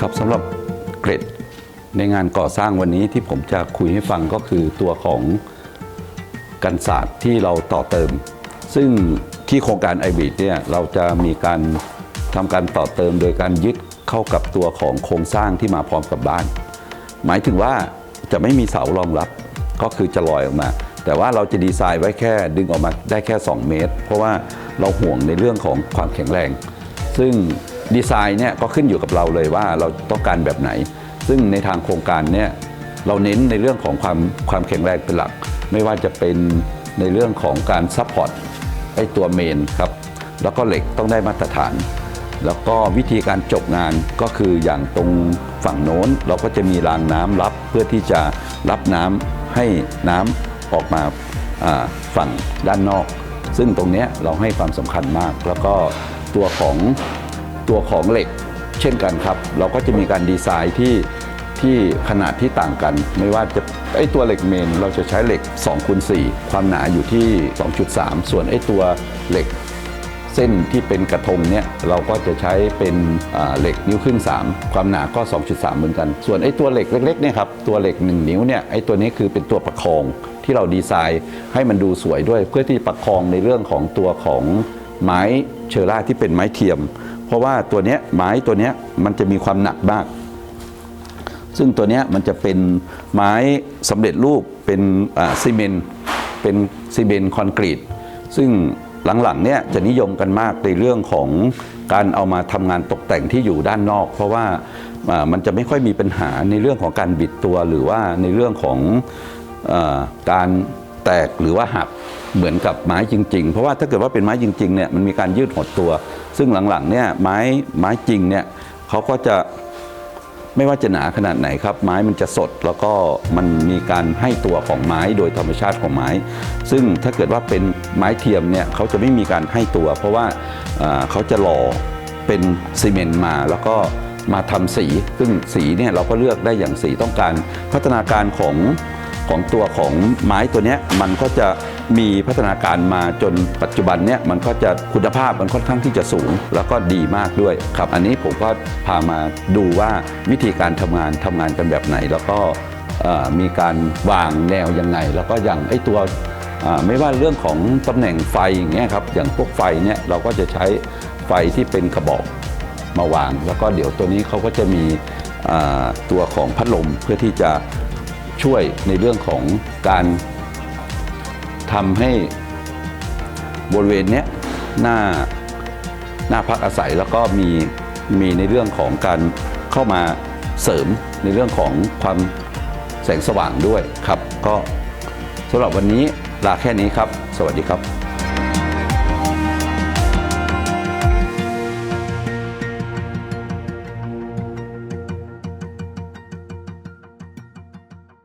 ครับสำหรับเกรดในงานก่อสร้างวันนี้ที่ผมจะคุยให้ฟังก็คือตัวของกันศาสตร์ที่เราต่อเติม ซึ่งที่โครงการไอบีดเนี่ยเราจะมีการทำการต่อเติมโดยการยึดเข้ากับตัวของโครงสร้างที่มาพร้อมกับบ้าน หมายถึงว่าจะไม่มีเสารองรับก็คือจะลอยออกมา แต่ว่าเราจะดีไซน์ไว้แค่ดึงออกมาได้แค่ 2 เมตร เพราะว่าเราห่วงในเรื่องของความแข็งแรง ซึ่ง ดีไซน์เนี่ยก็ขึ้นอยู่กับเราเลยว่าเราต้องการแบบไหน ซึ่งในทางโครงการเนี่ยเราเน้นในเรื่องของความความแข็งแรงเป็นหลัก ไม่ว่าจะเป็นในเรื่องของการซัพพอร์ตไอ้ตัวเมนครับ แล้วก็เหล็กต้องได้มาตรฐาน แล้วก็วิธีการจบงานก็คืออย่างตรงฝั่งโน้น เราก็จะมีรางน้ำรับเพื่อที่จะรับน้ำให้น้ำออกมาฝั่งด้านนอก ซึ่งตรงเนี้ยเราให้ความสำคัญมาก แล้วก็ตัวของ ตัวของเหล็กเช่นกันครับ เราก็จะมีการดีไซน์ที่ที่ขนาดที่ต่างกัน ไม่ว่าจะไอตัวเหล็กเมน เราจะใช้เหล็ก2คูณ4ความหนาอยู่ที่ 2.3 ส่วนไอตัวเหล็กเส้นที่เป็นกระทงเนี่ยเราก็จะใช้เป็นเหล็กนิ้วครึ่ง 3 ความหนาก็ 2.3 เหมือนกัน ส่วนไอ้ตัวเหล็กเล็กๆเนี่ยครับตัวเหล็ก 1 นิ้วเนี่ยไอ้ตัวนี้คือเป็นตัวประคองที่เราดีไซน์ให้มันดูสวยด้วย เพื่อที่ประคองในเรื่องของตัวของไม้เชอร่าที่เป็นไม้เทียม ราะว่าตัวเนี้ยไม้ตัวเนี้ยมันจะมีความหนักมาก ซึ่งตัวเนี้ยมันจะเป็นไม้สำเร็จรูปเป็นซีเมนต์เป็นซีเมนต์คอนกรีต ซึ่งหลังๆเนี่ยจะนิยมกันมากในเรื่องของการเอามาทำงานตกแต่งที่อยู่ด้านนอก เพราะว่ามันจะไม่ค่อยมีปัญหาในเรื่องของการบิดตัวหรือว่าในเรื่องของอการแตกหรือว่าหัก เหมือนกับไม้จริง ๆ เพราะว่าถ้าเกิดว่าเป็นไม้จริงๆเนี่ยมันมีการยืดหดตัว ซึ่งหลังๆเนี่ยไม้ไม้จริงเนี่ยเขาก็จะไม่ว่าจะหนาขนาดไหนครับ ไม้มันจะสดแล้วก็มันมีการให้ตัวของไม้โดยธรรมชาติของไม้ ซึ่งถ้าเกิดว่าเป็นไม้เทียมเนี่ยเขาจะไม่มีการให้ตัว เพราะว่าเขาจะหล่อเป็นซีเมนต์มาแล้วก็มาทำสี ซึ่งสีเนี่ยเราก็เลือกได้อย่างสีต้องการพัฒนาการของ ของตัวของไม้ตัวนี้มันก็จะมีพัฒนาการมาจนปัจจุบันเนี่ยมันก็จะคุณภาพมันค่อนข้างที่จะสูง แล้วก็ดีมากด้วยครับ อันนี้ผมก็พามาดูว่าวิธีการทำงานทำงานกันแบบไหน แล้วก็มีการวางแนวยังไง แล้วก็อย่างไอ้ตัวไม่ว่าเรื่องของตำแหน่งไฟอย่างเงี้ยครับอย่างพวกไฟเนี่ยเราก็จะใช้ไฟที่เป็นกระบอกมาวาง แล้วก็เดี๋ยวตัวนี้เขาก็จะมีตัวของพัดลมเพื่อที่จะ ช่วยในเรื่องของการทำให้บริเวณนี้หน้าหน้าพักอาศัยแล้วก็มีมีในเรื่องของการเข้ามาเสริมในเรื่องของความแสงสว่างด้วยครับ ก็สำหรับวันนี้ลาแค่นี้ครับ สวัสดีครับ